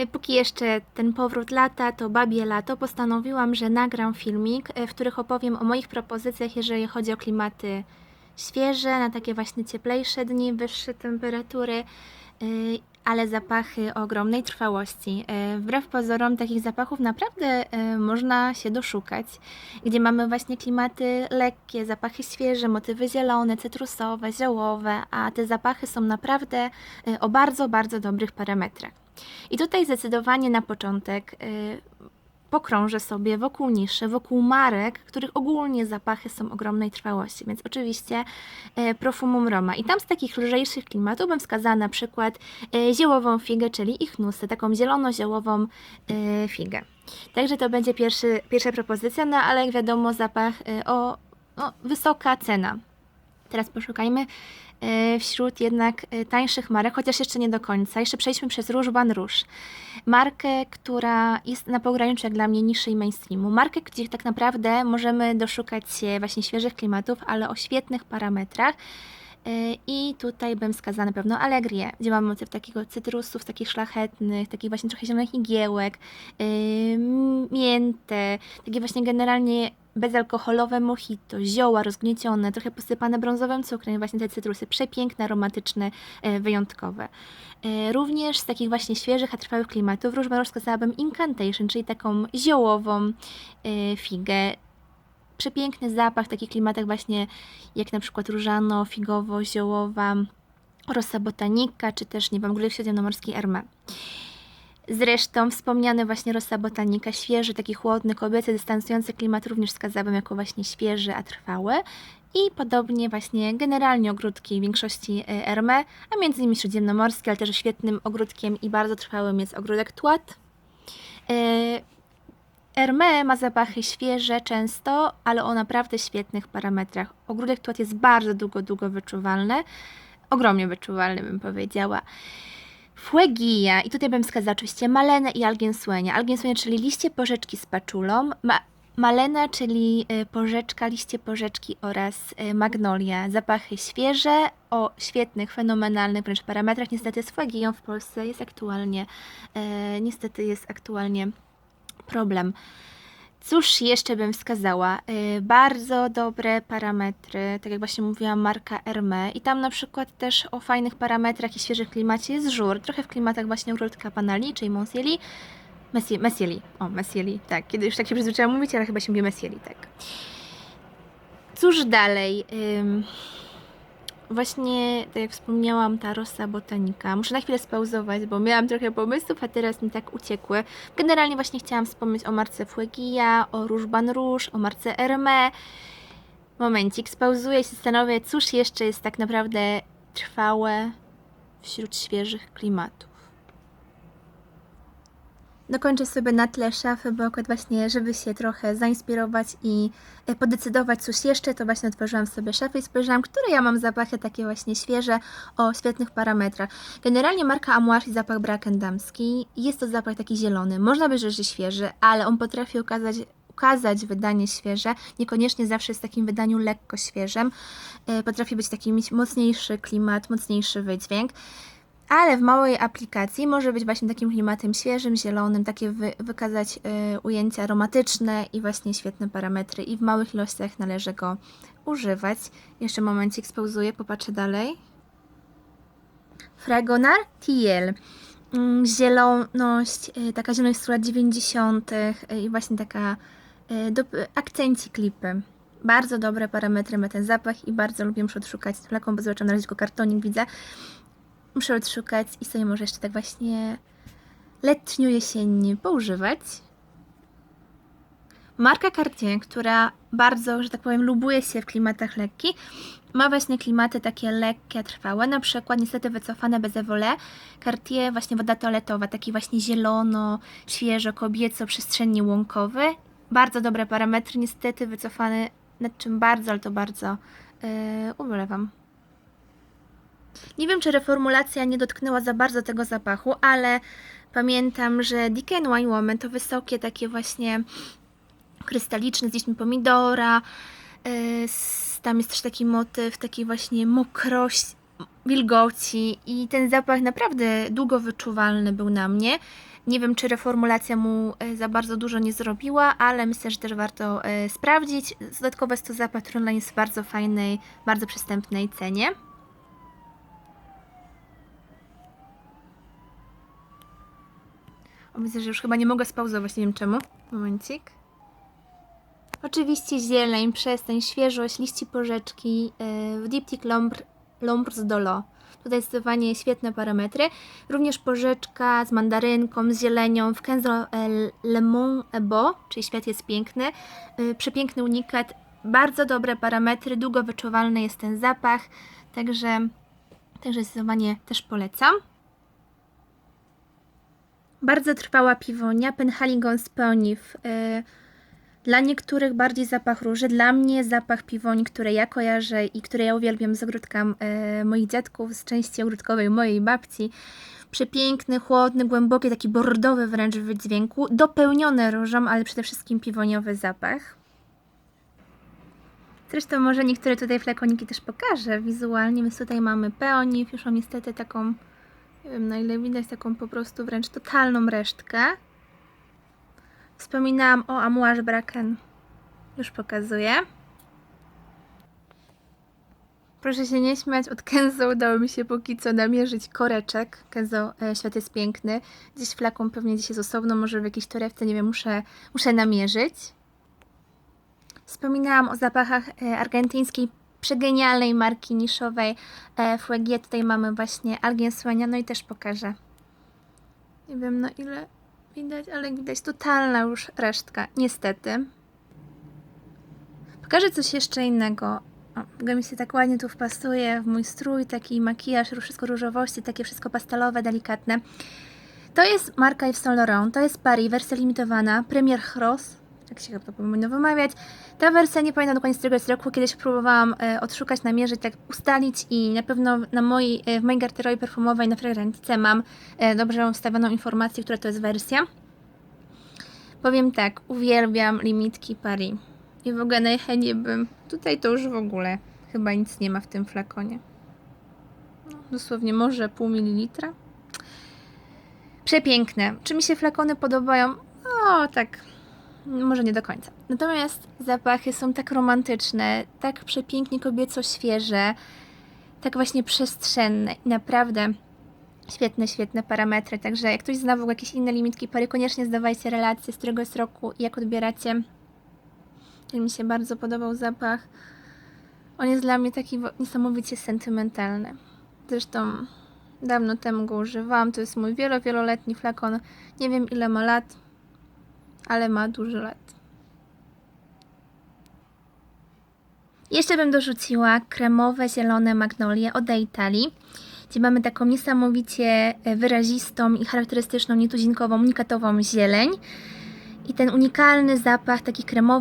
Y, Póki jeszcze ten powrót lata, to babie lato, postanowiłam, że nagram filmik, y, w których opowiem o moich propozycjach, jeżeli chodzi o klimaty świeże, na takie właśnie cieplejsze dni, wyższe temperatury, y, ale zapachy o ogromnej trwałości. Wbrew pozorom takich zapachów naprawdę można się doszukać, gdzie mamy właśnie klimaty lekkie, zapachy świeże, motywy zielone, cytrusowe, ziołowe, a te zapachy są naprawdę o bardzo, bardzo dobrych parametrach. I tutaj zdecydowanie na początek y, pokrążę sobie wokół niszy, wokół marek, których ogólnie zapachy są ogromnej trwałości, więc oczywiście y, Profumum Roma. I tam z takich lżejszych klimatów bym wskazała na przykład y, ziołową figę, czyli ich nusę, taką zielono-ziołową figę. Także to będzie pierwszy, pierwsza propozycja, no ale jak wiadomo zapach o, o wysoka cena. Teraz poszukajmy wśród jednak e, tańszych marek, chociaż jeszcze nie do końca. Jeszcze przejdźmy przez Rouge Ban Rouge. Markę, która jest na pograniczu jak dla mnie niższej mainstreamu. Markę, gdzie tak naprawdę możemy doszukać się właśnie świeżych klimatów, ale o świetnych parametrach. E, I tutaj bym wskazała na pewno Allegrię, gdzie mamy motyw takiego cytrusów, takich szlachetnych, takich właśnie trochę zielonych igiełek, yy, miętę, takie właśnie generalnie bezalkoholowe mojito, zioła rozgniecione, trochę posypane brązowym cukrem, właśnie te cytrusy, przepiękne, aromatyczne, e, wyjątkowe. E, Również z takich właśnie świeżych, a trwałych klimatów różba wskazałabym Incantation, czyli taką ziołową figę. Przepiękny zapach w takich klimatach właśnie jak na przykład różano, figowo, ziołowa, rosa botanika, czy też, nie wiem, Górek Śródziemnomorski Hermé. Zresztą wspomniany właśnie Rosa Botanika, świeży, taki chłodny, kobiecy, dystansujący klimat również wskazałabym jako właśnie świeży, a trwały. I podobnie właśnie generalnie ogródki większości e, Hermé, a między innymi śródziemnomorskie, ale też świetnym ogródkiem i bardzo trwałym jest ogródek Tuat. Hermé ma zapachy świeże często, ale o naprawdę świetnych parametrach. Ogródek Tuat jest bardzo długo, długo wyczuwalny. Ogromnie wyczuwalny bym powiedziała. Fuegia. I tutaj bym wskazała oczywiście malenę i algiensłenia. Algiensłenia, czyli liście porzeczki z paczulą. Ma malena, czyli y, porzeczka, liście porzeczki oraz y, magnolia. Zapachy świeże, o świetnych, fenomenalnych wręcz parametrach. Niestety z fuegią w Polsce jest aktualnie, e, niestety jest aktualnie problem. Cóż jeszcze bym wskazała? Y, Bardzo dobre parametry, tak jak właśnie mówiłam, marka Hermé. I tam na przykład też o fajnych parametrach i świeżych klimacie jest żur. Trochę w klimatach właśnie ogródka Panali, czyli Monsieli. Messi- Messieli. O, Messieli, tak. Kiedy już tak się przyzwyczaiłam mówić, ale chyba się mówi Messieli, tak. Cóż dalej? Ym, Właśnie, tak jak wspomniałam, ta rosa botanika. Muszę na chwilę spauzować, bo miałam trochę pomysłów, a teraz mi tak uciekły. Generalnie właśnie chciałam wspomnieć o marce Fuegia, o Rouge Ban Rouge, o marce Hermé. Momencik, spauzuję się, zastanowię, cóż jeszcze jest tak naprawdę trwałe wśród świeżych klimatów. Dokończę sobie na tle szafy, bo akurat właśnie, żeby się trochę zainspirować i e, podecydować coś jeszcze, to właśnie otworzyłam sobie szafę i spojrzałam, które ja mam zapachy takie właśnie świeże, o świetnych parametrach. Generalnie marka Amouage i zapach Brackendamski jest to zapach taki zielony. Można by rzec, że świeży, ale on potrafi ukazać wydanie świeże, niekoniecznie zawsze jest w takim wydaniu lekko świeżym. E, Potrafi być taki mocniejszy klimat, mocniejszy wydźwięk. Ale w małej aplikacji może być właśnie takim klimatem świeżym, zielonym, takie wy, wykazać y, ujęcia aromatyczne i właśnie świetne parametry i w małych ilościach należy go używać. Jeszcze momencik spauzuję, popatrzę dalej. Fragonar Tiel. Mm, Zieloność, y, taka zieloność z lat 90. y, i właśnie taka y, do, akcenci klipy. Bardzo dobre parametry ma ten zapach i bardzo lubię muszę odszukać flaką, bo zobaczyłam na razie tylko kartonik widzę muszę odszukać i sobie może jeszcze tak właśnie letnio-jesiennie poużywać. Marka Cartier, która bardzo, że tak powiem, lubuje się w klimatach lekkich, ma właśnie klimaty takie lekkie, trwałe, na przykład niestety wycofane bez Evole, Cartier właśnie woda toaletowa, taki właśnie zielono, świeżo, kobieco, przestrzennie łąkowy. Bardzo dobre parametry, niestety wycofany, nad czym bardzo, ale to bardzo yy, ubolewam. Nie wiem, czy reformulacja nie dotknęła za bardzo tego zapachu, ale pamiętam, że Deacon Wine Woman to wysokie, takie właśnie krystaliczne z liśćmi pomidora. S- tam jest też taki motyw, taki właśnie mokrość, wilgoci i ten zapach naprawdę długo wyczuwalny był na mnie. Nie wiem, czy reformulacja mu e, za bardzo dużo nie zrobiła, ale myślę, że też warto sprawdzić. Dodatkowo jest to zapach, który jest w bardzo fajnej, bardzo przystępnej cenie. O, że już chyba nie mogę spauzować, nie wiem czemu. Momencik. Oczywiście zieleń, przestań, świeżość, liści porzeczki, yy, w Diptyque L'Ombre L'Ombre Dolo. Tutaj zdecydowanie świetne parametry. Również porzeczka z mandarynką, z zielenią, w Kenzo e, Le Beau, czyli świat jest piękny. Yy, przepiękny unikat, bardzo dobre parametry, długo wyczuwalny jest ten zapach, także, także zdecydowanie też polecam. Bardzo trwała piwonia, Penhaligon Speoniv. Yy, dla niektórych bardziej zapach róży, dla mnie zapach piwoni, które ja kojarzę i które ja uwielbiam z ogródka e, moich dziadków, z części ogródkowej mojej babci. Przepiękny, chłodny, głęboki, taki bordowy wręcz w wydźwięku, dopełniony różą, ale przede wszystkim piwoniowy zapach. Zresztą może niektóre tutaj flakoniki też pokażę wizualnie, więc tutaj mamy peoniw, już mam niestety taką, nie wiem na ile widać, taką po prostu wręcz totalną resztkę. Wspominałam o Amouage Braken. Już pokazuję. Proszę się nie śmiać, od Kenzo udało mi się póki co namierzyć koreczek. Kenzo, e, świat jest piękny. Gdzieś flaką pewnie gdzieś jest osobno, może w jakiejś torebce, nie wiem, muszę, muszę namierzyć. Wspominałam o zapachach e, argentyńskiej przegenialnej marki niszowej e, Fuegie. Tutaj mamy właśnie Algien Słania, no i też pokażę. Nie wiem na ile widać, ale widać totalna już resztka, niestety. Pokażę coś jeszcze innego. O, w ogóle mi się tak ładnie tu wpasuje w mój strój, taki makijaż, wszystko różowości, takie wszystko pastelowe, delikatne. To jest marka Yves Saint Laurent, to jest Paris, wersja limitowana, Premier Cross, jak się to powinno wymawiać. Ta wersja, nie pamiętam dokładnie z którego jest roku, kiedyś próbowałam e, odszukać, namierzyć, tak ustalić i na pewno na mojej, e, w mojej garderobie perfumowej na fragrantice mam e, dobrze ustawioną informację, która to jest wersja. Powiem tak, uwielbiam limitki Paris. I w ogóle najchętniej bym... Tutaj to już w ogóle chyba nic nie ma w tym flakonie. No, dosłownie może pół mililitra. Przepiękne. Czy mi się flakony podobają? O, tak. Może nie do końca. Natomiast zapachy są tak romantyczne, tak przepięknie kobieco świeże, tak właśnie przestrzenne i naprawdę świetne, świetne parametry. Także jak ktoś zna w ogóle jakieś inne limitki pary, koniecznie zdawajcie relację, z którego jest roku i jak odbieracie. Mi się bardzo podobał zapach. On jest dla mnie taki niesamowicie sentymentalny. Zresztą dawno temu go używałam. To jest mój wielo, wieloletni flakon. Nie wiem ile ma lat, ale ma dużo lat. Jeszcze bym dorzuciła kremowe, zielone magnolie od Italii, gdzie mamy taką niesamowicie e, wyrazistą i charakterystyczną, nietuzinkową, unikatową zieleń. I ten unikalny zapach, taki kremowy,